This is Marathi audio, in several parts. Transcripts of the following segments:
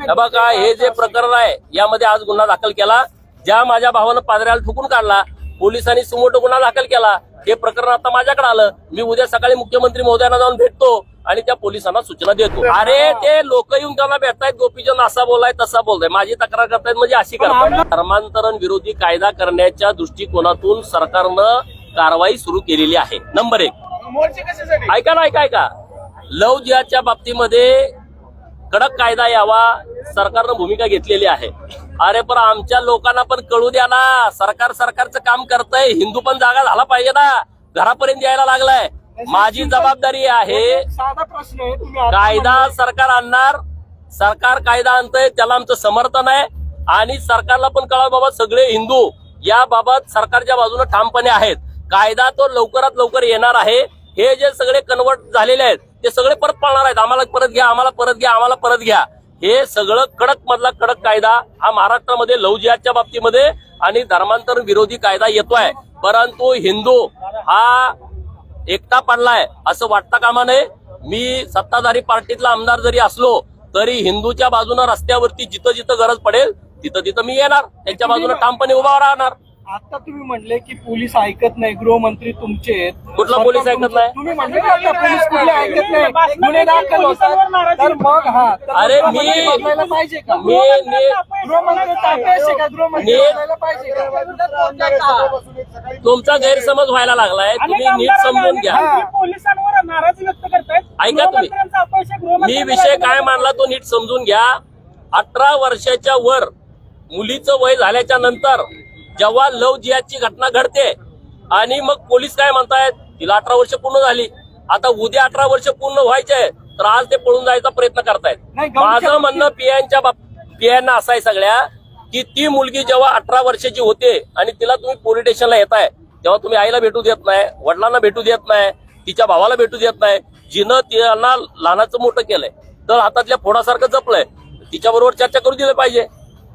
हे बघा हे जे प्रकरण आहे यामध्ये आज गुन्हा दाखल केला. ज्या माझ्या भावानं पादऱ्याला ठोकून काढला पोलिसांनी सुमोटो गुन्हा दाखल केला. हे प्रकरण आता माझ्याकडे आलं. मी उद्या सकाळी मुख्यमंत्री महोदयांना जाऊन भेटतो आणि त्या पोलिसांना सूचना देतो. अरे ते लोक येऊन त्यांना भेटतायत गोपीचंद असा बोलाय तसा बोलताय. माझी तक्रार करतायत म्हणजे अशी करतायत. धर्मांतरण विरोधी कायदा करण्याच्या दृष्टिकोनातून सरकारनं कारवाई सुरू केलेली आहे. नंबर एक. ऐका ना ऐका ऐका. लव जिहादच्या बाबतीमध्ये कडक कायदा यावा सरकारनं भूमिका घेतलेली आहे. अरे पण आमच्या लोकांना पण कळू द्या ना. सरकार सरकारचं काम करतंय. हिंदू पण जागा झाला पाहिजे ना. घरापर्यंत यायला लागलाय. माझी जबाबदारी आहे कायदा सरकार आणणार. सरकार कायदा आणतंय त्याला आमचं समर्थन आहे. आणि सरकारला पण कळा बाबा सगळे हिंदू याबाबत सरकारच्या बाजूने ठामपणे आहेत. कायदा तो लवकरात लवकर येणार आहे. हे जे सगळे कन्वर्ट झालेले आहेत ते सगळे परत पाळणार आहेत. आम्हाला परत घ्या आम्हाला परत घ्या आम्हाला परत घ्या. हे सगळं कडक मधला कडक कायदा हा महाराष्ट्रामध्ये लव जिहादच्या बाबतीमध्ये आणि धर्मांतरण विरोधी कायदा येतोय. परंतु हिंदू हा एकटा पडलाय असं वाटता कामा नये मी सत्ताधारी पार्टीतला आमदार जरी असलो तरी हिंदूच्या बाजूनं रस्त्यावरती जिथं जिथं गरज पडेल तिथं तिथं मी येणार. त्यांच्या बाजूने ठामपणे उभा राहणार. आता तुम्ही म्हणले की पोलीस ऐकत नाही गृहमंत्री तुमचे. कुठला पोलीस ऐकत नाही? तुम्ही म्हणले आता पोलीस कुठले ऐकत नाही? गुन्हे दाखल होतात. तर मग हा अरे मी- बदलायला पाहिजे का? मी गृहमंत्री का? गृहमंत्री बदलायला पाहिजे का? तुमचा गैरसमज व्हायला लागलाय. तुम्ही नीट समजून घ्या. पोलिसांवर नाराजी व्यक्त करतायत ऐका तुम्ही. मी विषय काय मानला तो नीट समजून घ्या. अठरा वर्षाच्या वर मुलीचं वय झाल्याच्यानंतर जेव्हा लव जिहादची घटना घडते आणि मग पोलीस काय म्हणतायत तिला अठरा वर्ष पूर्ण झाली. आता उद्या अठरा वर्ष पूर्ण व्हायचे तर आज ते पळून जायचा प्रयत्न करतायत. माझं म्हणणं पियांच्या पियांना असं आहे सगळ्या की ती मुलगी जेव्हा अठरा वर्षाची होते आणि तिला तुम्ही पोलीस स्टेशनला येताय तेव्हा तुम्ही आईला भेटू देत नाही वडिलांना भेटू देत नाही तिच्या भावाला भेटू देत नाही. जिनं त्यांना लहानाचं मोठं केलंय. तर हातातल्या फोडासारखं जपलंय. तिच्या बरोबर चर्चा करू दिलं पाहिजे.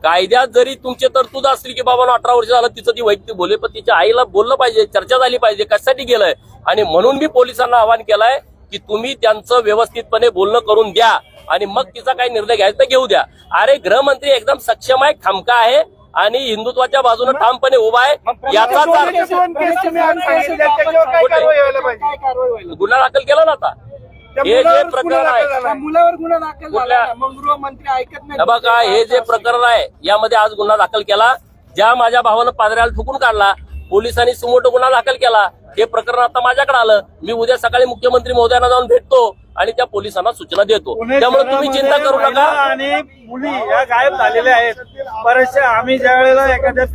कायद्यात जरी तुमचे तरतूद असली की बाबा अठरा वर्ष झालं तिचं ती वैयक्तिक बोले पण तिच्या आईला बोललं पाहिजे चर्चा झाली पाहिजे कशासाठी गेलंय? आणि म्हणून मी पोलिसांना आवाहन केलंय की तुम्ही त्यांचं व्यवस्थितपणे बोलणं करून द्या. आणि मग तिचा काही निर्णय घ्यायचा तर घेऊ द्या. अरे गृहमंत्री एकदम सक्षम आहे खमका आहे आणि हिंदुत्वाच्या बाजूने ठामपणे उभा आहे. व्हायला गुन्हा दाखल केला ना आता. हे जे प्रकरण आहे दाखल झाला. त्या मुलावर गुन्हा दाखल झाला. कुठल्या? ना, मग गृहमंत्री ऐकत नाही. बघा हे जे प्रकरण आहे यामध्ये आज गुन्हा दाखल केला. ज्या माझ्या भावानं पादऱ्याला ठोकून काढला पोलिसांनी सुमोटो गुन्हा दाखल केला. हे प्रकरण आता माझ्याकडे आलं. मी उद्या सकाळी मुख्यमंत्री महोदयांना जाऊन भेटतो आणि त्या पोलिसांना सूचना देतो. त्यामुळे तुम्ही चिंता करू नका. आणि मुली या गायब झालेल्या आहेत. बरेचसे आम्ही ज्या वेळेला एखाद्या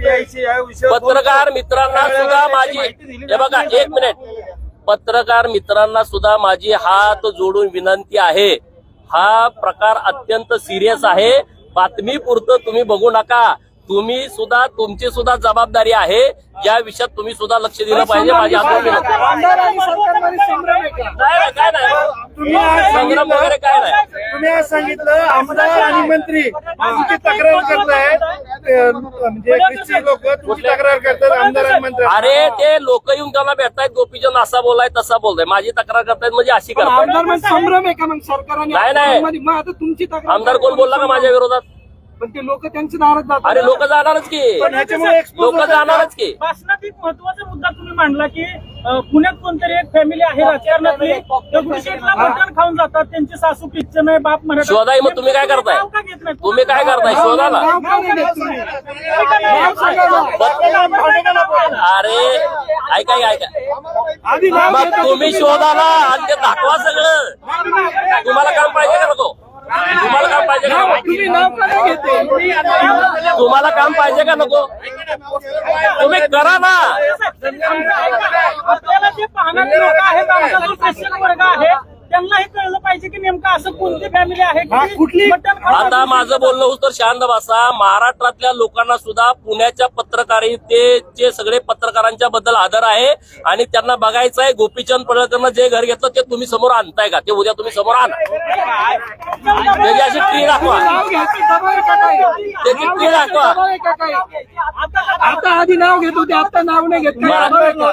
या पत्रकार मित्रांना सुद्धा माझी हे बघा एक मिनिट. पत्रकार मित्रांना सुद्धा माझी हात जोडून विनंती आहे. हा प्रकार अत्यंत सिरियस आहे. बातमी पुरतं तुम्ही बघू नका. तुम्ही सुद्धा तुमची सुद्धा जबाबदारी आहे. या विषयात तुम्ही सुद्धा लक्ष दिलं पाहिजे. माझी हात जोडून विनंती आहे. आमदार आणि सरकारमध्ये संभ्रम आहे का? काय नाही, संग्राम वगैरे काय नाही. तुम्ही आज सांगितलं आमदार आणि मंत्री तक्रार करतायत म्हणजे ख्रिस्ती लोक तुमची तक्रार करतात आमदार आणि मंत्री अरे ते लोक येऊन त्यांना भेटतायत गोपीचंद असा बोलाय तसा बोलताय. माझी तक्रार करतायत म्हणजे अशी पण करताय आमदार म्हणजे संभ्रम आहे का मग सरकार आणि नाही, नाही. आमदारांमध्ये? मग आता तुमची तक्रार आमदार कोण बोलला का माझ्या विरोधात? पण ते लोक त्यांचे नाराज जातात. अरे लोक जाणारच की. पण ह्याच्यामुळे expose लोक होतात जाणारच की. भाषणात एक महत्त्वाचा मुद्दा तुम्ही मांडला की अं, पुण्यात कोणतरी एक फॅमिली आहे राजकारणातली. दगडूशेठला मटण खाऊन जातात त्यांची सासू ख्रिश्चन आहे बाप मराठा. शोधाई मग तुम्ही काय करताय? नाव का घेत नाही? तुम्ही काय करताय? शोधा ना नाव का नाही? घेत तुम्ही? नाव सांगा ना. अरे ऐका ऐका, ऐका. आधी नाव मग घेता तुम्ही शोधा ना आणि ते दाखवा सगळं. तुम्हाला काम पाहिजे का नको? तुम्हाला काम पाहिजे का तुम्हाला काम पाहिजे का नको तुम्ही करा ना आपल्याला जे पाहणारे लोक आहेत आमचा जो ख्रिश्चन वर्ग आहे त्यांनाही कळलं पाहिजे की नेमकं असं कोणती फॅमिली आहे हा, की कुठली? मटण खाऊन आता माझं बोलणं होतं तर शांत बसा महाराष्ट्रातल्या लोकांना सुद्धा पुण्याच्या पत्रकारितेचे सगळे पत्रकारांच्या बद्दल आदर आहे आणि त्यांना बघायचं आहे गोपीचंद पडळकरनं जे घर घेतलं ते तुम्ही समोर आणताय का ते उद्या तुम्ही समोर आणा त्याची अशी ट्री दाखवा नाव घ्यायचं दबाव आहे का काय? त्याची ट्री दाखवा दबाव आहे का काय? आता आधी नाव घेत होते आता नाव नाही घेत मला- दबाव आहे का?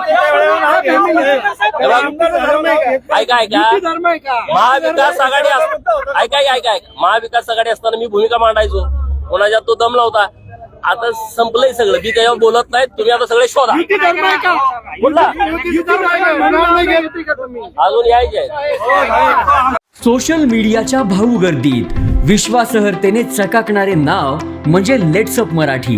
हा family आहे. हे बघ, ऐका ऐका महाविकास आघाडी ऐका ऐका. महाविकास आघाडी असताना मी भूमिका मांडायचो. कोणाच्या तो दम लावता आता संपलंय सगळं. मी त्याच्यावर बोलत नाही तुम्ही आता सगळे शोधा? अजून यायचे आहेत. सोशल मीडियाच्या भाऊ गर्दीत. विश्वासार्हतेने चकाकणारे नाव म्हणजे लेट्सअप मराठी.